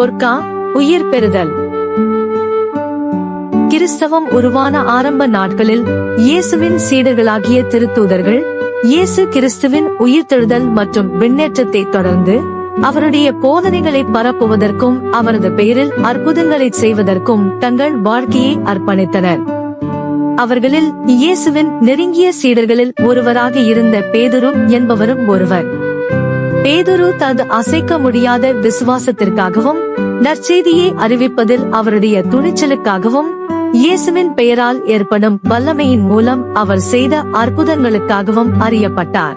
தோற்கா உயிர் பெறுதல். கிறிஸ்தவம் உருவான ஆரம்ப நாட்களில் இயேசுவின் சீடர்களாகிய திருத்தூதர்கள் இயேசு கிறிஸ்துவின் உயிர்த்தெழுதல் மற்றும் விண்ணேற்றத்தை தொடர்ந்து அவருடைய போதனைகளை பரப்புவதற்கும் அவரது பெயரில் அற்புதங்களை செய்வதற்கும் தங்கள் வாழ்க்கையை அர்ப்பணித்தனர். அவர்களில் இயேசுவின் நெருங்கிய சீடர்களில் ஒருவராக இருந்த பேதுரு என்பவரும் ஒருவர். பேதுரு தனது அசைக்க முடியாத விசுவாசத்திற்காகவும் நற்செய்தியை அறிவிப்பதில் அவருடைய துணிச்சலுக்காகவும் இயேசுவின் பெயரால் ஏற்படும் வல்லமையின் மூலம் அவர் செய்த அற்புதங்களுக்காகவும் அறியப்பட்டார்.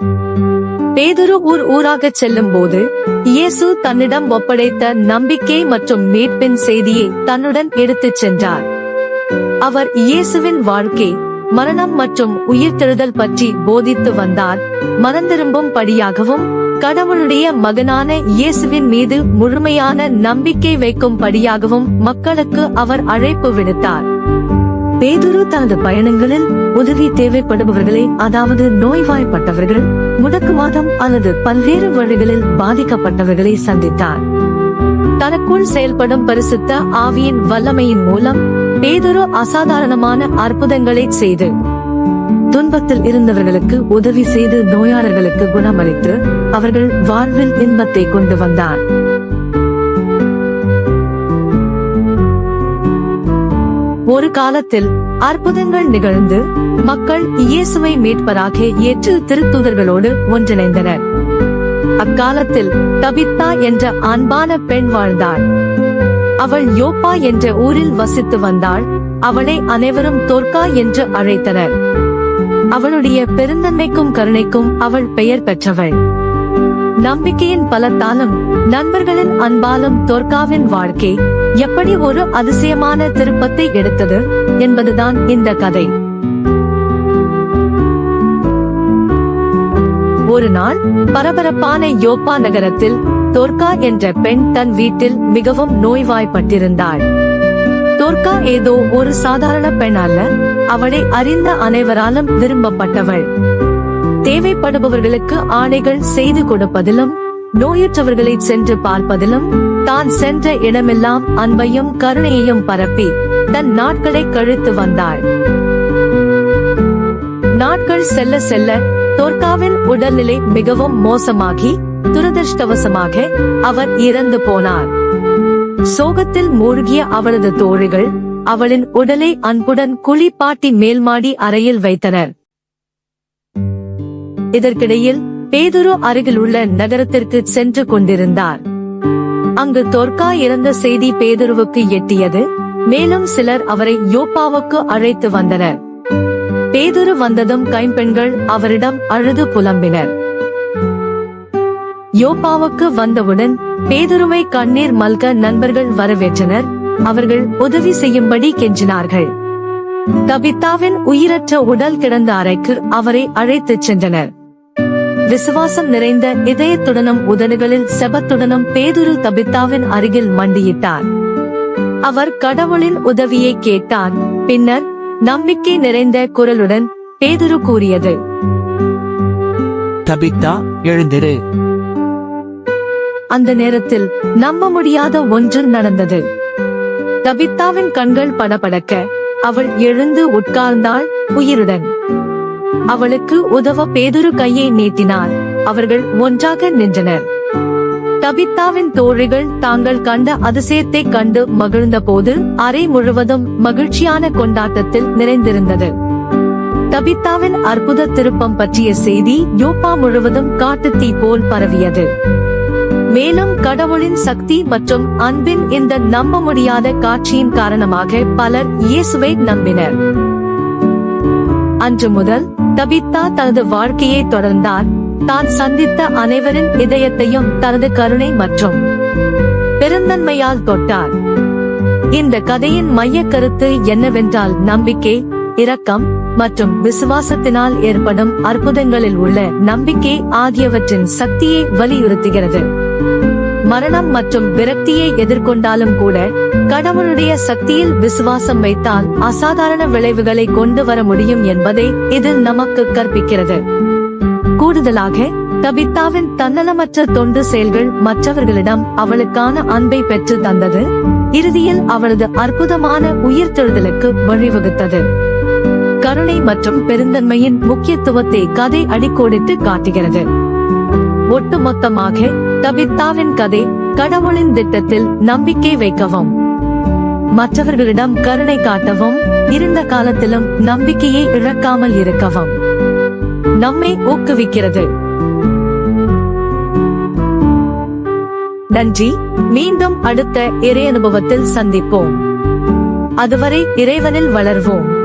பேதுரு ஊர் ஊராகச் செல்லும் போது இயேசு தன்னிடம் ஒப்படைத்த நம்பிக்கை மற்றும் மீட்பின் செய்தியை தன்னுடன் எடுத்துச் சென்றார். அவர் இயேசுவின் வாழ்க்கை மரணம் மற்றும் உயிர்த்தெழுதல் பற்றி போதித்து வந்தார் மனந்திரும்பும் படியாகவும் கடவுளுடைய மகனான இயேசுவின் மீது முழுமையான நம்பிக்கை வைக்கும் படியாகவும் மக்களுக்கு அவர் அழைப்பு விடுத்தார். பேதுரு தனது பயணங்களில் உதவி தேவைப்படுபவர்களை அதாவது நோய்வாய்ப்பட்டவர்கள் முடக்குவாதம் அல்லது பல்வேறு வழிகளில் பாதிக்கப்பட்டவர்களை சந்தித்தார். தனக்குள் செயல்படும் பரிசுத்த ஆவியின் வல்லமையின் மூலம் பேதுரு அசாதாரணமான அற்புதங்களை செய்து துன்பத்தில் இருந்தவர்களுக்கு உதவி செய்து நோயாளர்களுக்கு குணமளித்து அவர்கள் வாழ்வில் இன்பத்தை கொண்டு வந்தார் ஒரு காலத்தில் அற்புதங்கள் நிகழ்ந்து மக்கள் இயேசுவை மீட்பராக ஏற்று திருத்துதர்களோடு ஒன்றிணைந்தனர். அக்காலத்தில் தபித்தா என்ற அன்பான பெண் வாழ்ந்தாள். அவள் யோப்பா என்ற ஊரில் வசித்து வந்தாள். அவளை அனைவரும் தோர்கா என்று அழைத்தனர். அவளுடைய பெருந்தன்மைக்கும் கருணைக்கும் அவள் பெயர் பெற்றவள். நம்பிக்கையின் பலத்தாலும் நண்பர்களின் அன்பாலும் தோர்காவின் வாழ்க்கை எப்படி ஒரு அதிசயமான திருப்பத்தை எடுத்தது என்பதுதான் இந்த கதை. ஒரு நாள் பரபரப்பான யோப்பா நகரத்தில் தோர்கா என்ற பெண் தன் வீட்டில் மிகவும் நோய்வாய்ப்பட்டிருந்தாள். தோர்கா ஏதோ ஒரு சாதாரண பெண் அல்ல அவளை அறிந்த அனைவராலும் விரும்பப்பட்டவள். தேவைப்படுபவர்களுக்கு ஆணைகள் செய்து கொடுப்பதிலும் நோயற்றவர்களை சென்று பார்ப்பதிலும் தான் சென்ற இடமெல்லாம் அன்பையும் கருணையையும் பரப்பி தன் நாட்களை கழித்து வந்தாள். நாட்கள் செல்ல செல்ல தோர்காவின் உடல்நிலை மிகவும் மோசமாகி துரதிருஷ்டவசமாக அவர் இறந்து போனார். சோகத்தில் மூழ்கிய அவளது தோழிகள் அவளின் உடலை அன்புடன் குளிப்பாட்டி மேல்மாடி அறையில் வைத்தனர். இதற்கிடையில் பேதுரு அருகில் உள்ள நகரத்திற்கு சென்று கொண்டிருந்தார். அங்கு தொர்கா இறந்த செய்தி பேதுருவுக்கு எட்டியது. மேலும் சிலர் அவரை யோப்பாவுக்கு அழைத்து வந்தனர். பேதுரு வந்ததும் கைம்பெண்கள் அவரிடம் அழுது புலம்பினர். யோப்பாவுக்கு வந்தவுடன் பேதுருவை கண்ணீர் மல்க நண்பர்கள் வரவேற்றனர். அவர்கள் உதவி செய்யும்படி கெஞ்சினார்கள். தபித்தாவின் உயிரற்ற உடல் கிடந்த அறைக்கு அவரை அழைத்துச் சென்றனர். விசுவாசம் நிறைந்த இதயத்துடனும் உதடுகளில் செபத்துடனும் பேதுரு தபித்தாவின் அருகில் மண்டியிட்டார். அவர் கடவுளின் உதவியை கேட்டார் பின்னர் நம்பிக்கை நிறைந்த குரலுடன் பேதுரு கூறியது. தபித்தா எழுந்திரு. அந்த நேரத்தில் நம்ப முடியாத ஒன்று நடந்தது. தபித்தாவின் கண்கள் படபடக்க அவள் எழுந்து உட்கார்ந்தாள் உயிருடன். அவளுக்கு உதவ பேதுரு கையை நீட்டினார். அவர்கள் ஒன்றாக நின்றனர். தபித்தாவின் தோழிகள் தாங்கள் கண்ட அதிசயத்தை கண்டு மகிழ்ந்த போது அறை முழுவதும் மகிழ்ச்சியான கொண்டாட்டத்தில் நிறைந்திருந்தது. தபித்தாவின் அற்புத திருப்பம் பற்றிய செய்தி யோப்பா முழுவதும் காட்டுத்தீ போல் பரவியது. மேலும் கடவுளின் சக்தி மற்றும் அன்பின் இந்த நம்ப முடியாத காட்சியின் காரணமாக பலர் இயேசுவை நம்பினர். அன்று முதல் தபித்தா தனது வாழ்க்கையை தொடர்ந்தார். தான் சந்தித்த அனைவரின் இதயத்தையும் தனது கருணை மற்றும் பெருந்தன்மையால் தொட்டார். இந்த கதையின் மைய கருத்து என்னவென்றால் நம்பிக்கை இரக்கம் மற்றும் விசுவாசத்தினால் ஏற்படும் அற்புதங்களில் உள்ள நம்பிக்கை ஆகியவற்றின் சக்தியை வலியுறுத்துகிறது. மரணம் மற்றும் விரக்தியை எதிர்கொண்டாலும் கூட கடவுளுடைய சக்தியில் விசுவாசம் வைத்தால் அசாதாரண விளைவுகளை கொண்டு வர முடியும் என்பதை இது நமக்கு கற்பிக்கிறது. கூடுதலாக தபித்தாவின் தன்னலமற்ற தொண்டு செயல்கள் மற்றவர்களிடம் அவளுக்கான அன்பை பெற்று தந்தது. இறுதியில் அவளது அற்புதமான உயிர்த்தெழுதலுக்கு வழிவகுத்தது. கருணை மற்றும் பெருந்தன்மையின் முக்கியத்துவத்தை கதை அடிக்கோடிட்டு காட்டுகிறது. ஒட்டுமொத்தமாக தபித்தாவின் கதை கடவுளின் திட்டத்தில் நம்பிக்கை வைக்கவும். மற்றவர்களிடம் கருணை காட்டவும் இருந்த காலத்திலும் நம்பிக்கையை இழக்காமல் இருக்கவும். நம்மை ஊக்குவிக்கிறது. நன்றி. மீண்டும் அடுத்த இறை அனுபவத்தில் சந்திப்போம். அதுவரை இறைவனில் வளர்வோம்.